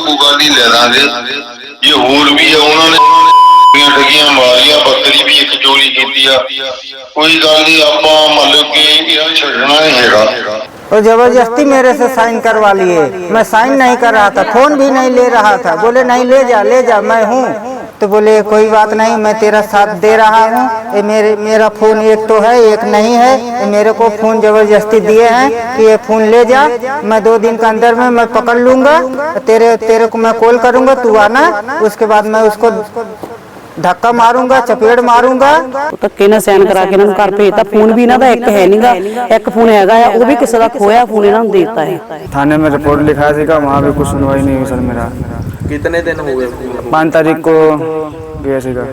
ਕੋਈ ਗੱਲ ਨਹੀਂ ਲੈ ਦਾਂਗੇ ਜੇ ਹੋਰ ਵੀ ਆ ਉਹਨਾਂ ਨੇ ਠੱਗੀਆਂ ਠੱਗੀਆਂ ਮਾਰੀਆਂ ਬੱਕਰੀ ਵੀ ਇੱਕ ਚੋਰੀ ਕੀਤੀ ਆ ਕੋਈ ਗੱਲ ਨਹੀਂ ਆਪਾਂ ਮੰਨ ਲਓ ਕਿ ਇਹਨਾਂ ਨੂੰ ਛੱਡਣਾ ਨਹੀਂ ਹੈਗਾ वो जबरदस्ती मेरे से साइन करवा लिए मैं साइन नहीं कर रहा था फोन भी नहीं ले रहा था बोले नहीं ले जा ले जा मैं हूँ तो बोले कोई बात नहीं मैं तेरा साथ दे रहा हूँ ये मेरे मेरा फोन एक तो है एक नहीं है ये मेरे को फोन जबरदस्ती दिए हैं कि ये फोन ले जा मैं दो दिन के अंदर में मैं पकड़ लूंगा तेरे तेरे को मैं कॉल करूंगा तू आना उसके बाद मैं उसको धक्का मारूंगा चपेड़ मारूंगा ਉਹ ਧੱਕੇ ਨਾਲ ਸਾਈਨ ਕਰਾ ਕੇ ਇਹਨਾਂ ਨੂੰ ਘਰ ਭੇਜਤਾ ਫੋਨ ਵੀ ਇਹਨਾਂ ਦਾ ਇੱਕ ਹੈ ਨਹੀਂਗਾ ਇੱਕ ਫੋਨ ਹੈਗਾ ਆ ਉਹ ਵੀ ਕਿਸੇ ਦਾ ਖੋਇਆ ਫੋਨ ਇਹਨਾਂ ਨੂੰ ਦੇ ਦਿੱਤਾ ਹੈ थाने में रिपोर्ट लिखाया सीगा वहाँ भी कुछ सुनवाई नहीं हुई सर मेरा कितने दिन हो गए 5 ਤਾਰੀਖ ਕੋ ਗਿਆ ਸੀਗਾ।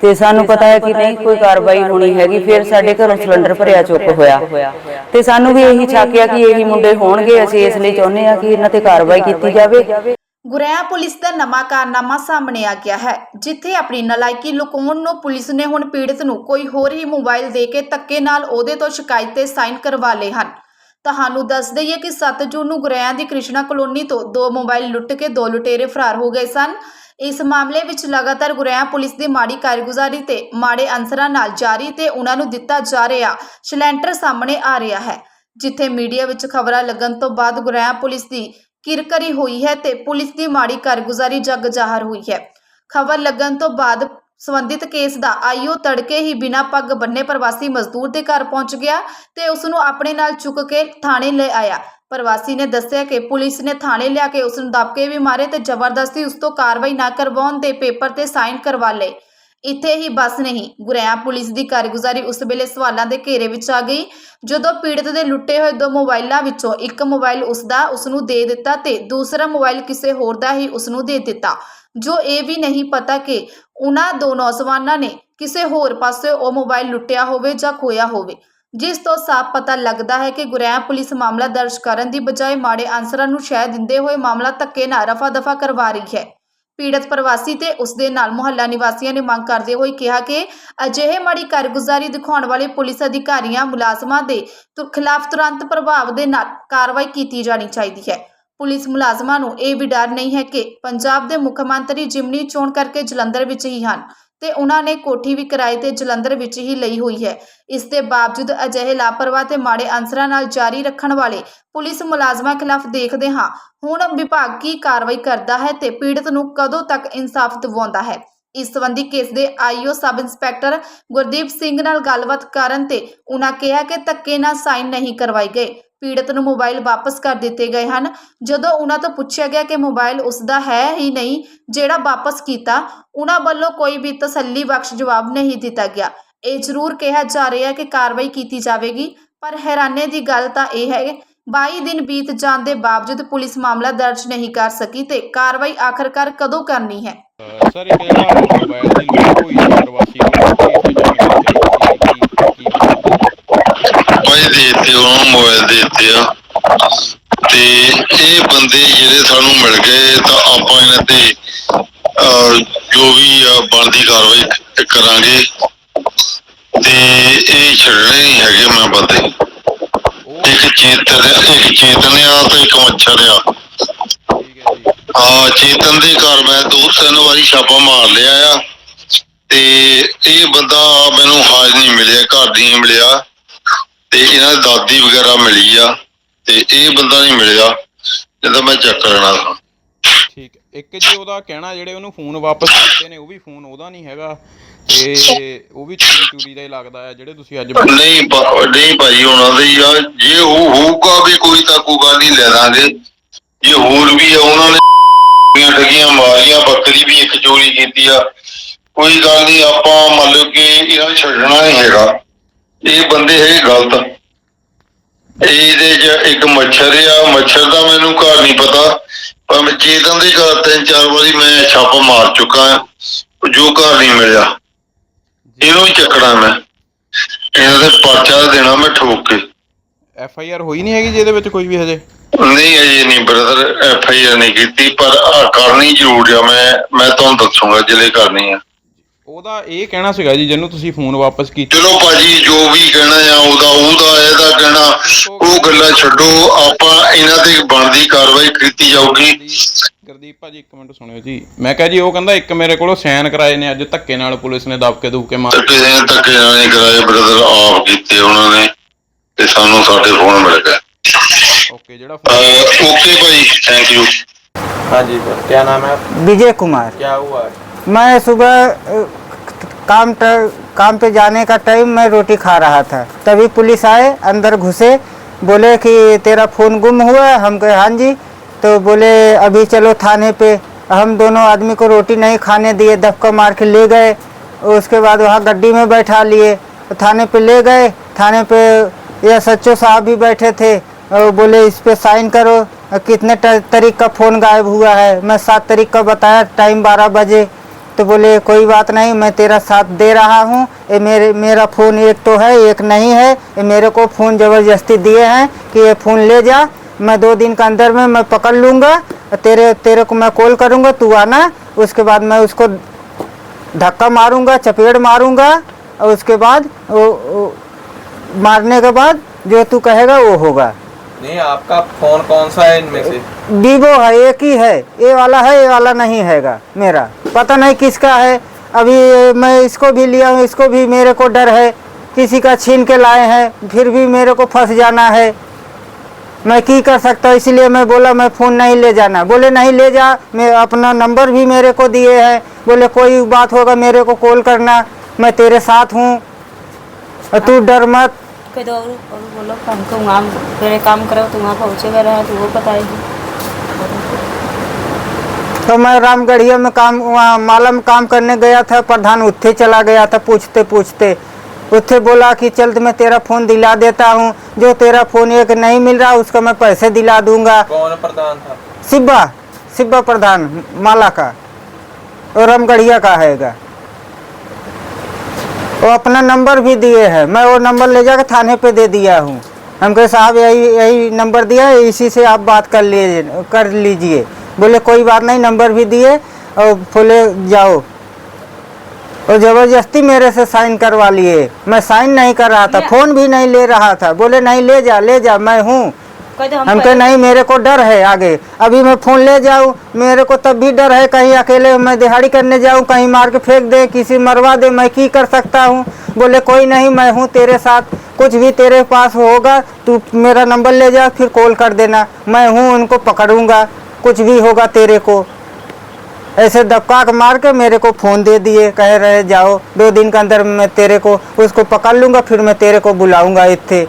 ਤੇ ਸਾਨੂੰ ਪਤਾ ਹੈ ਕਿ ਨਹੀਂ ਕੋਈ ਕਾਰਵਾਈ ਹੋਣੀ ਹੈਗੀ ਫਿਰ ਸਾਡੇ ਘਰੋਂ ਸਿਲੰਡਰ ਭਰਿਆ ਚੁੱਕ ਹੋਇਆ। ਤੇ ਸਾਨੂੰ ਵੀ ਇਹੀ ਛਾਕਿਆ ਕਿ ਇਹੀ ਮੁੰਡੇ ਹੋਣਗੇ ਅਸੀਂ ਇਸ ਲਈ ਚਾਹੁੰਦੇ ਆ ਕਿ ਇਹਨਾਂ ਤੇ ਕਾਰਵਾਈ ਕੀਤੀ ਜਾਵੇ। ਗੁਰੇਆ ਪੁਲਿਸ ਦਾ ਨਵਾਂ ਕਾਰਨਾਮਾ ਸਾਹਮਣੇ ਆ ਗਿਆ ਹੈ ਜਿੱਥੇ ਆਪਣੀ ਨਲਾਇਕੀ ਲੁਕਾਉਣ ਨੂੰ ਪੁਲਿਸ ਨੇ ਹੁਣ ਪੀੜਤ ਨੂੰ ਕੋਈ ਹੋਰ ਹੀ ਮੋਬਾਈਲ ਦੇ ਕੇ ਤੱਕੇ ਨਾਲ ਉਹਦੇ ਤੋਂ ਸ਼ਿਕਾਇਤ ਤੇ ਸਾਈਨ ਕਰਵਾ ਲਏ ਹਨ। ਤੁਹਾਨੂੰ ਦੱਸ ਦਈਏ ਕਿ 7 ਜੂਨ ਨੂੰ ਗੁਰੇਆ ਦੀ ਕ੍ਰਿਸ਼ਨਾ ਕਲੋਨੀ ਤੋਂ ਦੋ ਮੋਬਾਈਲ ਲੁੱਟ ਕੇ ਦੋ ਲੁਟੇਰੇ ਫਰਾਰ ਹੋ ਗਏ ਸਨ। ਇਸ ਮਾਮਲੇ ਵਿੱਚ ਲਗਾਤਾਰ ਗੁਰੇਆ ਪੁਲਿਸ ਦੀ ਮਾੜੀ ਕਾਰਗੁਜ਼ਾਰੀ ਤੇ ਮਾੜੇ ਅਨਸਰਾਂ ਨਾਲ ਜਾਰੀ ਤੇ ਉਹਨਾਂ ਨੂੰ ਦਿੱਤਾ ਜਾ ਰਿਹਾ ਸਲੈਂਟਰ ਸਾਹਮਣੇ ਆ ਰਿਹਾ ਹੈ, ਜਿੱਥੇ ਮੀਡੀਆ ਵਿੱਚ ਖਬਰਾਂ ਲੱਗਣ ਤੋਂ ਬਾਅਦ ਗੁਰੇਆ ਪੁਲਿਸ ਦੀ ਕਿਰਕਰੀ ਹੋਈ ਹੈ ਤੇ ਪੁਲਿਸ ਦੀ ਮਾੜੀ ਕਾਰਗੁਜ਼ਾਰੀ ਜੱਗ ਜ਼ਾਹਰ ਹੋਈ ਹੈ। ਖਬਰ ਲੱਗਣ ਤੋਂ ਬਾਅਦ ਸੰਬੰਧਿਤ ਕੇਸ ਦਾ ਆਈਓ ਤੜਕੇ ਹੀ ਬਿਨਾਂ ਪੱਗ ਬੰਨੇ ਪ੍ਰਵਾਸੀ ਮਜ਼ਦੂਰ ਦੇ ਘਰ ਪਹੁੰਚ ਗਿਆ ਤੇ ਉਸ ਨੂੰ ਆਪਣੇ ਨਾਲ ਚੁੱਕ ਕੇ ਥਾਣੇ ਲੈ ਆਇਆ। ਪ੍ਰਵਾਸੀ ਨੇ ਦੱਸਿਆ ਕਿ ਪੁਲਿਸ ਨੇ ਥਾਣੇ ਲਿਆ ਕੇ ਉਸ ਨੂੰ ਦਬਕੇ ਵੀ ਮਾਰੇ ਤੇ ਜ਼ਬਰਦਸਤੀ ਉਸ ਤੋਂ ਕਾਰਵਾਈ ਨਾ ਕਰਵਾਉਣ ਦੇ ਪੇਪਰ ਤੇ ਸਾਈਨ ਕਰਵਾ ਲਏ। ਇੱਥੇ ਹੀ ਬਸ ਨਹੀਂ, ਗੁਰੇਆ ਪੁਲਿਸ ਦੀ ਕਾਰਗੁਜ਼ਾਰੀ ਉਸ ਵੇਲੇ ਸਵਾਲਾਂ ਦੇ ਘੇਰੇ ਵਿੱਚ ਆ ਗਈ, ਜਦੋਂ ਪੀੜਤ ਦੇ ਲੁੱਟੇ ਹੋਏ ਦੋ ਮੋਬਾਈਲਾਂ ਵਿੱਚੋਂ ਇੱਕ ਮੋਬਾਈਲ ਉਸ ਦਾ ਉਸ ਨੂੰ ਦੇ ਦਿੱਤਾ ਤੇ ਦੂਸਰਾ ਮੋਬਾਈਲ ਕਿਸੇ ਹੋਰ ਦਾ ਹੀ ਉਸ ਨੂੰ ਦੇ ਦਿੱਤਾ। ਜੋ ਇਹ ਵੀ ਨਹੀਂ ਪਤਾ ਕਿ ਉਹਨਾਂ ਦੋ ਨੌਜਵਾਨਾਂ ਨੇ ਕਿਸੇ ਹੋਰ ਪਾਸੇ ਉਹ ਮੋਬਾਈਲ ਲੁੱਟਿਆ ਹੋਵੇ ਜਾਂ ਖੋਇਆ ਹੋਵੇ। ਜਿਸ ਤੋਂ ਸਾਫ਼ ਪਤਾ ਲੱਗਦਾ ਹੈ ਕਿ ਗੁਰੇਆ ਪੁਲਿਸ ਮਾਮਲਾ ਦਰਜ ਕਰਨ ਦੀ ਬਜਾਏ ਮਾੜੇ ਅਨਸਰਾਂ ਨੂੰ ਸ਼ਹਿ ਦਿੰਦੇ ਹੋਏ ਮਾਮਲਾ ਧੱਕੇ ਨਾਲ ਰਫਾ ਦਫਾ ਕਰਵਾ ਰਹੀ ਹੈ। ਪੀੜਤ ਪ੍ਰਵਾਸੀ ਤੇ ਉਸਦੇ ਨਾਲ ਮੁਹੱਲਾ ਨਿਵਾਸੀਆਂ ਨੇ ਮੰਗ ਕਰਦੇ ਹੋਏ ਕਿਹਾ ਕਿ ਅਜਿਹੇ ਮਾੜੀ ਕਾਰਗੁਜ਼ਾਰੀ ਦਿਖਾਉਣ ਵਾਲੇ ਪੁਲਿਸ ਅਧਿਕਾਰੀਆਂ ਮੁਲਾਜ਼ਮਾਂ ਦੇ ਖਿਲਾਫ ਤੁਰੰਤ ਪ੍ਰਭਾਵ ਦੇ ਨਾਲ ਕਾਰਵਾਈ ਕੀਤੀ ਜਾਣੀ ਚਾਹੀਦੀ ਹੈ। ਪੁਲਿਸ ਮੁਲਾਜ਼ਮਾਂ ਨੂੰ ਇਹ ਵੀ ਡਰ ਨਹੀਂ ਹੈ ਕਿ ਪੰਜਾਬ ਦੇ ਮੁੱਖ ਮੰਤਰੀ ਜਿਮਨੀ ਚੋਣ ਕਰਕੇ ਜਲੰਧਰ ਵਿੱਚ ਹੀ ਹਨ ਤੇ ਉਹਨਾਂ ਨੇ ਕੋਠੀ ਵੀ ਕਿਰਾਏ ਤੇ ਜਲੰਧਰ ਵਿੱਚ ਹੀ ਲਈ ਹੋਈ ਹੈ। ਇਸ ਦੇ ਬਾਵਜੂਦ ਅਜਿਹੇ ਲਾਪਰਵਾਹ ਤੇ ਮਾੜੇ ਅਨਸਰਾਂ ਨਾਲ ਜਾਰੀ ਰੱਖਣ ਵਾਲੇ ਪੁਲਿਸ ਮੁਲਾਜ਼ਮਾਂ ਖਿਲਾਫ ਦੇਖਦੇ ਹਾਂ। ਹੁਣ ਵਿਭਾਗ ਕੀ ਕਾਰਵਾਈ ਕਰਦਾ ਹੈ ਤੇ ਪੀੜਤ ਨੂੰ ਕਦੋਂ ਤੱਕ ਇਨਸਾਫ ਦਿਵਾਉਂਦਾ ਹੈ? ਇਸ ਸੰਬੰਧੀ ਕੇਸ ਦੇ IO sub inspector Gurdeep Singh ਨਾਲ ਗੱਲਬਾਤ ਕਰਨ ਤੇ ਉਹਨਾਂ ਕਿਹਾ ਕਿ ਧੱਕੇ ਨਾਲ ਸਾਈਨ ਨਹੀਂ ਕਰਵਾਏ ਗਏ। ਪੀੜਤ ਨੂੰ ਮੋਬਾਈਲ ਵਾਪਸ ਕਰ ਦਿੱਤੇ ਗਏ ਹਨ। ਜਦੋਂ ਉਹਨਾਂ ਤੋਂ ਪੁੱਛਿਆ ਗਿਆ ਕਿ ਮੋਬਾਈਲ ਉਸ ਦਾ ਹੈ ਹੀ ਨਹੀਂ, ਜਿਹੜਾ ਵਾਪਸ ਕੀਤਾ, ਉਹਨਾਂ ਵੱਲੋਂ ਕੋਈ ਵੀ ਤਸੱਲੀ ਬਖਸ਼ ਜਵਾਬ ਨਹੀਂ ਦਿੱਤਾ ਗਿਆ। ਇਹ ਜ਼ਰੂਰ ਕਿਹਾ ਜਾ ਰਿਹਾ ਹੈ ਕਿ ਕਾਰਵਾਈ ਕੀਤੀ ਜਾਵੇਗੀ, ਪਰ ਹੈਰਾਨੇ ਦੀ ਗੱਲ ਤਾਂ ਇਹ ਹੈ ਕਿ 22 ਦਿਨ ਬੀਤ ਜਾਣ ਦੇ ਬਾਵਜੂਦ ਪੁਲਿਸ ਮਾਮਲਾ ਦਰਜ ਨਹੀਂ ਕਰ ਸਕੀ ਤੇ ਕਾਰਵਾਈ ਆਖਰਕਾਰ ਕਦੋਂ ਕਰਨੀ ਹੈ? ਸਰ ਇੱਕ ਜਿਹੜਾ ਮੋਬਾਈਲ ਦੀ ਹੋਈ ਪ੍ਰਵਾਸੀ ਕੋਲ ਕੀ ਇੱਥੇ ਜਾਣਕਾਰੀ ਚਾਹੀਦੀ ਸੀ ਕੀ ਭਾਈ ਦੇ ਦਿੱਤੇ ਉਹਨਾਂ ਨੂੰ ਮੋਬਾਈਲ ਦੇ ਦਿੱਤੇ ਆ। ਤੇ ਇਹ ਬੰਦੇ ਜਿਹੜੇ ਸਾਨੂੰ ਮਿਲ ਗਏ, ਤਾਂ ਆਪਾਂ ਇਹਨਾਂ ਤੇ ਜੋ ਵੀ ਬਣਦੀ ਕਾਰਵਾਈ ਕਰਾਂਗੇ। ਤੇ ਇਹ ਛੱਡਣੇ ਨਹੀਂ ਹੈਗੇ ਮੈਂ ਬੰਦੇ। ਇੱਕ ਚੇਤਨ ਇੱਕ ਚੇਤਨ ਆ ਤੇ ਇੱਕ ਮੱਛਰ ਆ। ਠੀਕ ਚੇਤਨ ਦੇ ਘਰ ਮੈਂ ਦੋ ਤਿੰਨ ਵਾਰੀ ਛਾਪਾ ਮਾਰ ਲਿਆ ਆ। ਤੇ ਇਹ ਬੰਦਾ ਮੈਨੂੰ ਹਾਜ ਨਹੀਂ ਮਿਲਿਆ, ਘਰ ਨਹੀਂ ਮਿਲਿਆ। ਤੇ ਇਹਨਾਂ ਦੀ ਦਾਦੀ ਵਗੈਰਾ ਮਿਲੀ ਆ ਤੇ ਇਹ ਬੰਦਾ ਨਹੀਂ ਮਿਲਿਆ ਜਦੋਂ ਮੈਂ ਚੈੱਕ ਕਰਨਾ ਸੀ। ਠੀਕ ਹੈ। ਇੱਕ ਜੀ ਉਹਦਾ ਕਹਿਣਾ ਜਿਹੜੇ ਉਹਨੂੰ ਫੋਨ ਵਾਪਸ ਕੀਤੇ ਨੇ ਉਹ ਵੀ ਫੋਨ ਉਹਦਾ ਨਹੀਂ ਹੈਗਾ। ਤੇ ਉਹ ਵੀ ਚੋਰੀ ਚੋਰੀ ਦਾ ਹੀ ਲੱਗਦਾ ਹੈ ਜਿਹੜੇ ਤੁਸੀਂ ਅੱਜ ਨਹੀਂ ਭਾ- ਨਹੀਂ ਭਾਈ ਉਹਨਾਂ ਦੇ ਆ। ਜੇ ਉਹ ਹੋਊਗਾ ਵੀ ਕੋਈ ਤਾਂ ਕੋਈ ਗੱਲ ਨਹੀਂ ਲੈ ਦਾਂਗੇ ਜੇ ਹੋਰ ਵੀ ਆ ਉਹਨਾਂ ਨੇ ਠੱਗੀਆਂ ਠੱਗੀਆਂ ਮਾਰੀਆਂ ਬੱਕਰੀ ਵੀ ਇੱਕ ਚੋਰੀ ਕੀਤੀ ਆ। ਕੋਈ ਗੱਲ ਨਹੀਂ ਆਪਾਂ ਮੰਨ ਲਓ ਕਿ ਇਹਨਾਂ ਨੂੰ ਛੱਡਣਾ ਨਹੀਂ ਹੈਗਾ। ਇਹ ਬੰਦੇ ਹੈ ਗਲਤ। ਇਹਦੇ 'ਚ ਇੱਕ ਮੱਛਰ ਆ। ਮੱਛਰ ਦਾ ਮੈਨੂੰ ਘਰ ਨਹੀਂ ਪਤਾ ਪਰ ਮੈਂ ਚੇਤਨ ਦੇ ਘਰ ਤਿੰਨ ਚਾਰ ਵਾਰੀ ਮੈਂ ਛਾਪਾ ਮਾਰ ਚੁੱਕਾ ਹਾਂ ਜੋ ਘਰ ਨਹੀਂ ਮਿਲਿਆ। ਇਹਨੂੰ ਹੀ ਚੱਕਣਾ ਮੈਂ। ਇਹਨਾਂ ਦੇ ਪਰਚਾ ਦੇਣਾ ਮੈਂ ਠੋਕ ਕੇ। ਐਫ ਆਈ ਆਰ ਹੋਈ ਨਹੀਂ ਹੈਗੀ ਜਿਹਦੇ ਵਿੱਚ ਕੋਈ ਵੀ ਹਜੇ? ਨਹੀਂ ਅਜੇ ਨਹੀਂ ਬ੍ਰਦਰ ਐਫ ਆਈ ਆਰ ਨਹੀਂ ਕੀਤੀ ਪਰ ਆ ਕਰਨੀ ਜ਼ਰੂਰ ਆ। ਮੈਂ ਮੈਂ ਤੁਹਾਨੂੰ ਦੱਸੂਗਾ ਜਿਹੜੇ ਕਰਨੀ ਆ। ਉਹਦਾ ਇਹ ਕਹਿਣਾ ਸੀਗਾ ਜੀ ਜਿਹਨੂੰ ਤੁਸੀਂ ਫੋਨ ਵਾਪਸ ਕੀਤਾ ਚਲੋ ਭਾਜੀ ਜੋ ਵੀ ਕਹਿਣਾ ਆ ਉਹਦਾ ਉਹਦਾ ਇਹਦਾ ਕਹਿਣਾ ਉਹ ਗੱਲਾਂ ਛੱਡੋ ਆਪਾਂ ਇਹਨਾਂ ਤੇ ਬਣਦੀ ਕਾਰਵਾਈ ਕੀਤੀ ਜਾਊਗੀ ਗੁਰਦੀਪ ਭਾਜੀ ਇੱਕ ਮਿੰਟ ਸੁਣਿਓ ਜੀ ਮੈਂ ਕਿਹਾ ਜੀ ਉਹ ਕਹਿੰਦਾ ਇੱਕ ਮੇਰੇ ਕੋਲੋਂ ਸਾਈਨ ਕਰਾਏ ਨੇ ਅੱਜ ਧੱਕੇ ਨਾਲ ਪੁਲਿਸ ਨੇ ਦਬਕੇ ਦੁਬਕੇ ਮਾਰ ਧੱਕੇ ਨੇ ਧੱਕੇ ਨਾਲ ਨਹੀਂ ਕਰਾਏ ਬ੍ਰਦਰ ਆਪ ਕੀਤੇ ਉਹਨਾਂ ਨੇ ਤੇ ਸਾਨੂੰ ਸਾਡੇ ਫੋਨ ਮਿਲ ਗਏ ਓਕੇ ਜਿਹੜਾ ਫੋਨ ਓਕੇ ਭਾਈ ਥੈਂਕ ਯੂ हाँ जी सर क्या नाम है आपका विजय कुमार क्या हुआ है मैं सुबह काम ट- काम पे जाने का टाइम मैं रोटी खा रहा था। तभी पुलिस आए, अंदर घुसे, बोले कि तेरा फ़ोन गुम हुआ है। हम कहे हाँ जी। तो बोले, अभी चलो थाने पे। हम दोनों आदमी को रोटी नहीं खाने दिए, दबका मार के ले गए। उसके बाद वहाँ गड्डी में बैठा लिए। थाने पे ले गए। थाने पे एस एच साहब भी बैठे थे। और बोले, इस पे साइन करो। कितने तारीख का फ़ोन गायब हुआ है? मैं सात तारीख का बताया, टाइम बारह बजे। तो बोले कोई बात नहीं मैं तेरा साथ दे रहा हूँ। ये मेरे मेरा फ़ोन एक तो है एक नहीं है। ये मेरे को फ़ोन ज़बरदस्ती दिए हैं कि ये फ़ोन ले जा। मैं दो दिन के अंदर में मैं पकड़ लूँगा। तेरे तेरे को मैं कॉल करूँगा तू आना। उसके बाद मैं उसको धक्का मारूँगा चपेट मारूँगा। और उसके बाद वो, वो मारने के बाद जो तू कहेगा वो होगा। नहीं आपका फ़ोन कौन सा है इनमें से? वीवो है एक ही है। ये वाला है ये वाला नहीं हैगा मेरा। पता नहीं किसका है। अभी मैं इसको भी लिया हूँ इसको भी मेरे को डर है। किसी का छीन के लाए हैं फिर भी मेरे को फंस जाना है। मैं की कर सकता हूँ? इसलिए मैं बोला मैं फ़ोन नहीं ले जाना। बोले नहीं ले जा मैं अपना नंबर भी मेरे को दिए हैं। बोले कोई बात होगा मेरे को कॉल करना। मैं तेरे साथ हूँ। तू डर मत। तो और, बोलो हमको वहाँ मेरे काम करो तो वहाँ पहुँचे पहुँचेगा रहा तो वो बताएगी। तो मैं रामगढ़िया में काम वहाँ माला में काम करने गया था प्रधान उत्थे चला गया था पूछते पूछते। उत्थे बोला कि चल तो मैं तेरा फ़ोन दिला देता हूँ। जो तेरा फ़ोन एक नहीं मिल रहा उसका मैं पैसे दिला दूँगा। कौन प्रधान था? सिब्बा सिब्बा प्रधान माला का। और रामगढ़िया का हैगा वो अपना नंबर भी दिए है। मैं वो नंबर ले जाकर थाने पे दे दिया हूँ। हमको साहब यही यही नंबर दिया है इसी से आप बात कर लीजिए कर लीजिए। बोले कोई बात नहीं नंबर भी दिए और बोले जाओ। और ज़बरदस्ती मेरे से साइन करवा लिए। मैं साइन नहीं कर रहा था फ़ोन भी नहीं ले रहा था। बोले नहीं ले जा ले जा मैं हूँ। तो हम कहे नहीं मेरे को डर है आगे। अभी मैं फ़ोन ले जाऊँ मेरे को तब भी डर है कहीं अकेले मैं दिहाड़ी करने जाऊँ कहीं मार के फेंक दे किसी मरवा दे मैं की कर सकता हूँ? बोले कोई नहीं मैं हूँ तेरे साथ। कुछ भी तेरे पास होगा तू मेरा नंबर ले जा फिर कॉल कर देना। मैं हूँ उनको पकड़ूँगा। कुछ भी होगा तेरे को। ऐसे धक्का मार के मेरे को फ़ोन दे दिए कह रहे जाओ दो दिन के अंदर मैं तेरे को उसको पकड़ लूँगा फिर मैं तेरे को बुलाऊँगा इतने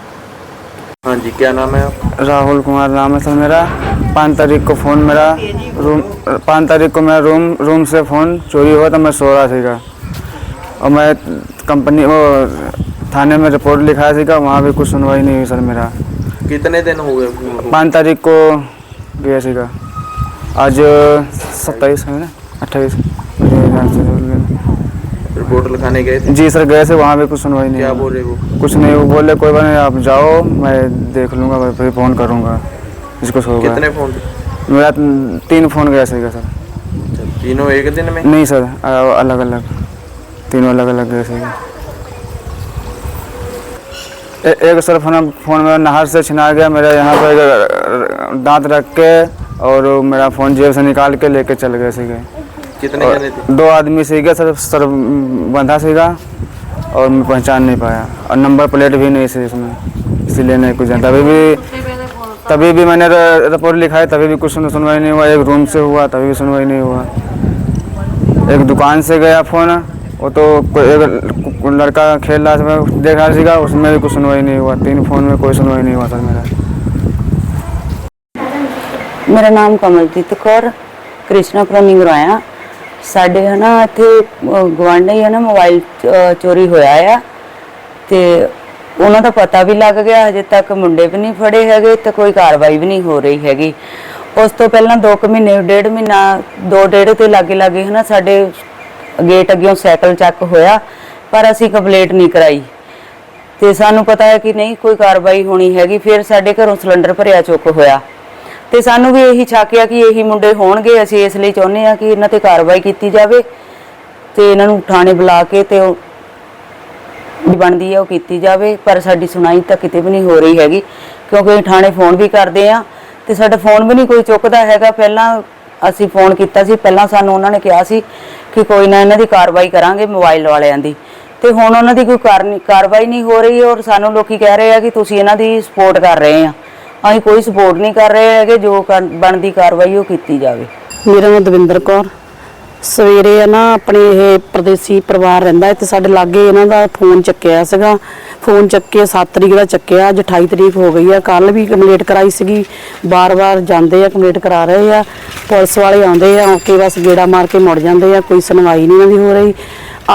हाँ जी क्या नाम है आप राहुल कुमार नाम है सर मेरा। पाँच तारीख को फ़ोन मेरा रूम पाँच तारीख को मेरा रूम रूम से फ़ोन चोरी हुआ था मैं सो रहा सीगा। और मैं कंपनी वो थाने में रिपोर्ट लिखाया सीगा वहाँ भी कुछ सुनवाई नहीं हुई सर मेरा। कितने दिन हुए? पाँच तारीख को गया आज सत्ताईस है ना? अट्ठाईस। रिपोर्ट लिखाने गए थे? जी सर गए थे वहाँ भी कुछ सुनवाई नहीं क्या। बोल रहे वो कुछ नहीं वो बोले कोई बात नहीं आप जाओ मैं देख लूँगा मैं फिर फ़ोन करूँगा। जिसको होगा कितने फ़ोन? मेरा तीन फ़ोन गया सीगा सर। अच्छा, तीनों एक दिन में? नहीं सर अलग अलग तीनों अलग अलग गए ए, एक सर फ़ोन फ़ोन मेरा नहर से छिना गया मेरा यहाँ पर दांत रख के और मेरा फ़ोन जेब से निकाल के लेके चल गए सीगे। कितने जने थे दो आदमी सीगे सर सर बंधा सीगा और मैं पहचान नहीं पाया। और नंबर प्लेट भी नहीं थी इसमें इसीलिए नहीं कुछ तभी भी तभी भी मैंने रिपोर्ट लिखाई तभी भी कुछ सुनवाई नहीं हुआ। एक रूम से हुआ तभी भी सुनवाई नहीं हुआ। एक दुकान से गया फ़ोन वो तो एक लड़का खेल रहा था देख रहा सीगा उसमें भी कुछ सुनवाई नहीं हुआ। तीन फ़ोन में कोई सुनवाई नहीं हुआ सर मेरा। ਮੇਰਾ ਨਾਮ ਕਮਲਜੀਤ ਕੌਰ, ਕ੍ਰਿਸ਼ਨਾ ਕ੍ਰਿਸ਼ਨਾਪੁਰਾ ਨਿੰਗਰਾਇਆ ਸਾਡੇ ਹਨਾ ਇੱਥੇ ਗਵਾਂਢੀ ਹੈ ਨਾ ਮੋਬਾਈਲ ਚੋਰੀ ਹੋਇਆ ਆ। ਤੇ ਉਹਨਾਂ ਦਾ ਪਤਾ ਵੀ ਲੱਗ ਗਿਆ, ਹਜੇ ਤੱਕ ਮੁੰਡੇ ਵੀ ਨਹੀਂ ਫੜੇ ਹੈਗੇ ਤੇ ਕੋਈ ਕਾਰਵਾਈ ਵੀ ਨਹੀਂ ਹੋ ਰਹੀ ਹੈਗੀ। ਉਸ ਤੋਂ ਪਹਿਲਾਂ 2 ਮਹੀਨੇ, ਡੇਢ ਮਹੀਨਾ, ਦੋ ਡੇਢ ਤੇ ਲਾਗੇ ਲਾਗੇ ਹਨਾ ਸਾਡੇ ਗੇਟ ਅੱਗਿਓਂ ਸਾਈਕਲ ਚੱਕ ਹੋਇਆ, ਪਰ ਅਸੀਂ ਕੰਪਲੇਂਟ ਨਹੀਂ ਕਰਾਈ। ਤੇ ਸਾਨੂੰ ਪਤਾ ਹੈ ਕਿ ਨਹੀਂ, ਕੋਈ ਕਾਰਵਾਈ ਹੋਣੀ ਹੈਗੀ, ਫਿਰ ਸਾਡੇ ਘਰੋਂ ਸਿਲੰਡਰ ਭਰਿਆ ਚੁੱਕ ਹੋਇਆ। ਤੇ ਸਾਨੂੰ ਵੀ ਇਹੀ ਛਾਕਿਆ ਕਿ ਇਹੀ ਮੁੰਡੇ ਹੋਣਗੇ, ਅਸੀਂ ਇਸ ਲਈ ਚਾਹੁੰਦੇ ਆ ਕਿ ਇਹਨਾਂ ਤੇ ਕਾਰਵਾਈ ਕੀਤੀ ਜਾਵੇ ਤੇ ਇਹਨਾਂ ਨੂੰ ਥਾਣੇ ਬੁਲਾ ਕੇ ਤੇ ਉਹ ਬਣਦੀ ਹੈ ਉਹ ਕੀਤੀ ਜਾਵੇ, ਪਰ ਸਾਡੀ ਸੁਣਾਈ ਤਾਂ ਕਿਤੇ ਵੀ ਨਹੀਂ ਹੋ ਰਹੀ ਹੈਗੀ, ਕਿਉਂਕਿ ਅਸੀਂ ਥਾਣੇ ਫੋਨ ਵੀ ਕਰਦੇ ਆ ਤੇ ਸਾਡਾ ਫੋਨ ਵੀ ਨਹੀਂ ਕੋਈ ਚੁੱਕਦਾ ਹੈਗਾ। ਪਹਿਲਾਂ ਅਸੀਂ ਫੋਨ ਕੀਤਾ ਸੀ, ਪਹਿਲਾਂ ਸਾਨੂੰ ਉਹਨਾਂ ਨੇ ਕਿਹਾ ਸੀ ਕਿ ਕੋਈ ਨਾ ਇਹਨਾਂ ਦੀ ਕਾਰਵਾਈ ਕਰਾਂਗੇ ਮੋਬਾਈਲ ਵਾਲਿਆਂ ਦੀ। ਤੇ ਹੁਣ ਉਹਨਾਂ ਦੀ ਕੋਈ ਕਾਰਨੀ- ਕਾਰਵਾਈ ਨਹੀਂ ਹੋ ਰਹੀ ਔਰ ਸਾਨੂੰ ਲੋਕੀ ਕਹਿ ਰਹੇ ਆ ਕਿ ਤੁਸੀਂ ਇਹਨਾਂ ਦੀ ਸਪੋਰਟ ਕਰ ਰਹੇ ਆ। ਅਸੀਂ ਕੋਈ ਸਪੋਰਟ ਨਹੀਂ ਕਰ ਰਹੇ ਹੈਗੇ, ਜੋ ਬਣਦੀ ਕਾਰਵਾਈ ਉਹ ਕੀਤੀ ਜਾਵੇ। ਮੇਰਾ ਨਾਮ ਦਵਿੰਦਰ ਕੌਰ। ਸਵੇਰੇ ਆ ਨਾ ਆਪਣੇ ਇਹ ਪ੍ਰਦੇਸੀ ਪਰਿਵਾਰ ਰਹਿੰਦਾ ਹੈ ਸਾਡੇ ਲਾਗੇ ਇਹਨਾਂ ਦਾ ਫੋਨ ਚੱਕਿਆ ਸੀਗਾ। ਫੋਨ ਚੱਕੇ 7 ਤਰੀਕ ਦਾ ਚੱਕਿਆ, ਅੱਜ 28 ਤਰੀਕ ਹੋ ਗਈ ਆ। ਕੱਲ ਵੀ ਕੰਪਲੀਟ ਕਰਾਈ ਸੀਗੀ। ਬਾਰ-ਬਾਰ ਜਾਂਦੇ ਆ, ਕੰਪਲੀਟ ਕਰਾ ਰਹੇ ਆ। ਪੁਲਿਸ ਵਾਲੇ ਆਉਂਦੇ ਆ ਕਿ ਬਸ ਗੇੜਾ ਮਾਰ ਕੇ ਮੁੜ ਜਾਂਦੇ ਆ, ਕੋਈ ਸੁਣਵਾਈ ਨਹੀਂ ਇਹਨਾਂ ਦੀ ਹੋ ਰਹੀ।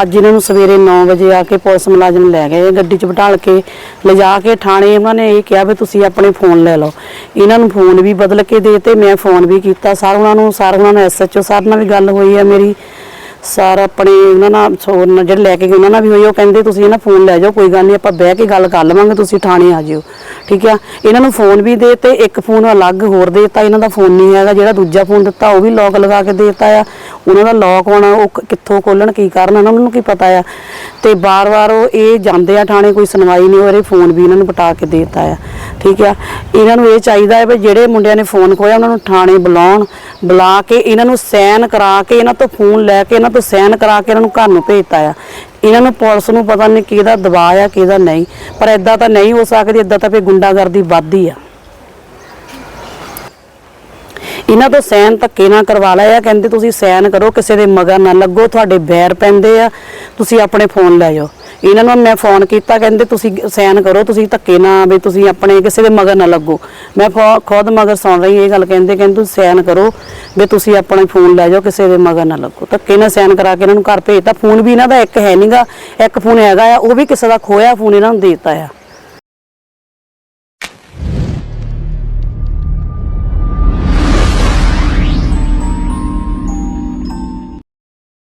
ਅੱਜ ਇਹਨਾਂ ਨੂੰ ਸਵੇਰੇ 9 ਵਜੇ ਆ ਕੇ ਪੁਲਿਸ ਮੁਲਾਜ਼ਮ ਲੈ ਗਏ, ਗੱਡੀ 'ਚ ਬਿਠਾਲ ਕੇ ਲਿਜਾ ਕੇ ਥਾਣੇ। ਉਹਨਾਂ ਨੇ ਇਹ ਕਿਹਾ ਵੀ ਤੁਸੀਂ ਆਪਣੇ ਫੋਨ ਲੈ ਲਓ। ਇਹਨਾਂ ਨੂੰ ਫੋਨ ਵੀ ਬਦਲ ਕੇ ਦੇ ਤੇ ਮੈਂ ਫੋਨ ਵੀ ਕੀਤਾ। ਸਰ ਉਹਨਾਂ ਨੂੰ, ਸਰ ਉਹਨਾਂ ਨਾਲ ਐਸਐਚਓ ਸਰ ਨਾਲ ਵੀ ਗੱਲ ਹੋਈ ਆ ਮੇਰੀ। ਸਰ ਆਪਣੇ ਉਹਨਾਂ ਨਾਲ, ਸੋ ਨਾਲ ਜਿਹੜੇ ਲੈ ਕੇ ਗਏ, ਉਹਨਾਂ ਨਾਲ ਵੀ ਹੋਈ ਉਹ ਕਹਿੰਦੇ ਤੁਸੀਂ ਇਹਨਾਂ ਫੋਨ ਲੈ ਜਾਓ, ਕੋਈ ਗੱਲ ਨਹੀਂ, ਆਪਾਂ ਬਹਿ ਕੇ ਗੱਲ ਕਰ ਲਵਾਂਗੇ, ਤੁਸੀਂ ਥਾਣੇ ਆ ਜਿਓ। ਠੀਕ ਆ? ਇਹਨਾਂ ਨੂੰ ਫੋਨ ਵੀ ਦੇ ਤੇ ਇੱਕ ਫੋਨ ਅਲੱਗ ਹੋਰ ਦੇ ਦਿੱਤਾ। ਇਹਨਾਂ ਦਾ ਫੋਨ ਨਹੀਂ ਹੈਗਾ, ਜਿਹੜਾ ਦੂਜਾ ਫੋਨ ਦਿੱਤਾ, ਉਹ ਵੀ ਲੋਕ ਲਗਾ ਕੇ ਦੇ ਦਿੱਤਾ ਆ। ਉਹਨਾਂ ਦਾ ਲੋਕ ਹੋਣਾ, ਉਹ ਕਿੱਥੋਂ ਖੋਲਣ ਕੀ ਕਰਨ, ਉਹਨਾਂ ਨੂੰ ਕੀ ਪਤਾ ਆ। ਤੇ ਬਾਰ-ਬਾਰ ਉਹ ਇਹ ਜਾਂਦੇ ਆ ਥਾਣੇ, ਕੋਈ ਸੁਣਵਾਈ ਨਹੀਂ ਹੋ ਰਹੀ ਫੋਨ ਵੀ ਇਹਨਾਂ ਨੂੰ ਪਟਾ ਕੇ ਦੇ ਦਿੱਤਾ ਆ। ਠੀਕ ਆ? ਇਹਨਾਂ ਨੂੰ ਇਹ ਚਾਹੀਦਾ ਹੈ ਵੀ ਜਿਹੜੇ ਮੁੰਡਿਆਂ ਨੇ ਫੋਨ ਖੋਇਆ ਉਹਨਾਂ ਨੂੰ ਥਾਣੇ ਬੁਲਾਉਣ, ਬੁਲਾ ਕੇ ਇਹਨਾਂ ਨੂੰ ਸਾਈਨ ਕਰਾ ਕੇ, ਇਹਨਾਂ ਤੋਂ ਫੋਨ ਲੈ ਕੇ, ਇਹਨਾਂ ਤੋਂ ਸਾਈਨ ਕਰਾ ਕੇ ਇਹਨਾਂ ਨੂੰ ਘਰ ਨੂੰ ਭੇਜਤਾ ਆ। ਇਹਨਾਂ ਨੂੰ ਪੁਲਿਸ ਨੂੰ ਪਤਾ ਨਹੀਂ ਕਿਹਦਾ ਦਬਾਅ ਆ, ਕਿਹਦਾ ਨਹੀਂ। ਪਰ ਇਦਾਂ ਤਾਂ ਨਹੀਂ ਹੋ ਸਕਦੀ ਇਦਾਂ ਤਾਂ ਫੇ ਗੁੰਡਾਗਰਦੀ ਵੱਧਦੀ ਆ। ਇਹਨਾਂ ਤੋਂ ਸੈਨ ਧੱਕੇ ਨਾ ਕਰਵਾ ਲਿਆ ਕਹਿੰਦੇ ਤੁਸੀਂ ਸੈਨ ਕਰੋ, ਕਿਸੇ ਦੇ ਮਗਰ ਨਾ ਲੱਗੋ, ਤੁਹਾਡੇ ਬੈਰ ਪੈਂਦੇ ਆ, ਤੁਸੀਂ ਆਪਣੇ ਫੋਨ ਲੈ ਜਾਓ। ਇਹਨਾਂ ਨੂੰ ਮੈਂ ਫੋਨ ਕੀਤਾ, ਕਹਿੰਦੇ ਤੁਸੀਂ ਸੈਨ ਕਰੋ, ਤੁਸੀਂ ਧੱਕੇ ਨਾ, ਵੀ ਤੁਸੀਂ ਆਪਣੇ ਕਿਸੇ ਦੇ ਮਗਰ ਨਾ ਲੱਗੋ। ਮੈਂ ਖੁ- ਖੁਦ ਮਗਰ ਸੁਣ ਰਹੀ ਇਹ ਗੱਲ ਕਹਿੰਦੇ ਕਹਿੰਦੇ ਤੁਸੀਂ ਸੈਨ ਕਰੋ, ਵੀ ਤੁਸੀਂ ਆਪਣੇ ਫੋਨ ਲੈ ਜਾਓ, ਕਿਸੇ ਦੇ ਮਗਰ ਨਾ ਲੱਗੋ। ਧੱਕੇ ਨਾਲ ਸੈਨ ਕਰਾ ਕੇ ਇਹਨਾਂ ਨੂੰ ਘਰ ਭੇਜਤਾ। ਫੋਨ ਵੀ ਇਹਨਾਂ ਦਾ ਇੱਕ ਹੈ ਨਹੀਂਗਾ ਇੱਕ ਫੋਨ ਹੈਗਾ ਆ, ਉਹ ਵੀ ਕਿਸੇ ਦਾ ਖੋਇਆ, ਫੋਨ ਇਹਨਾਂ ਨੂੰ ਦੇ ਦਿੱਤਾ ਆ।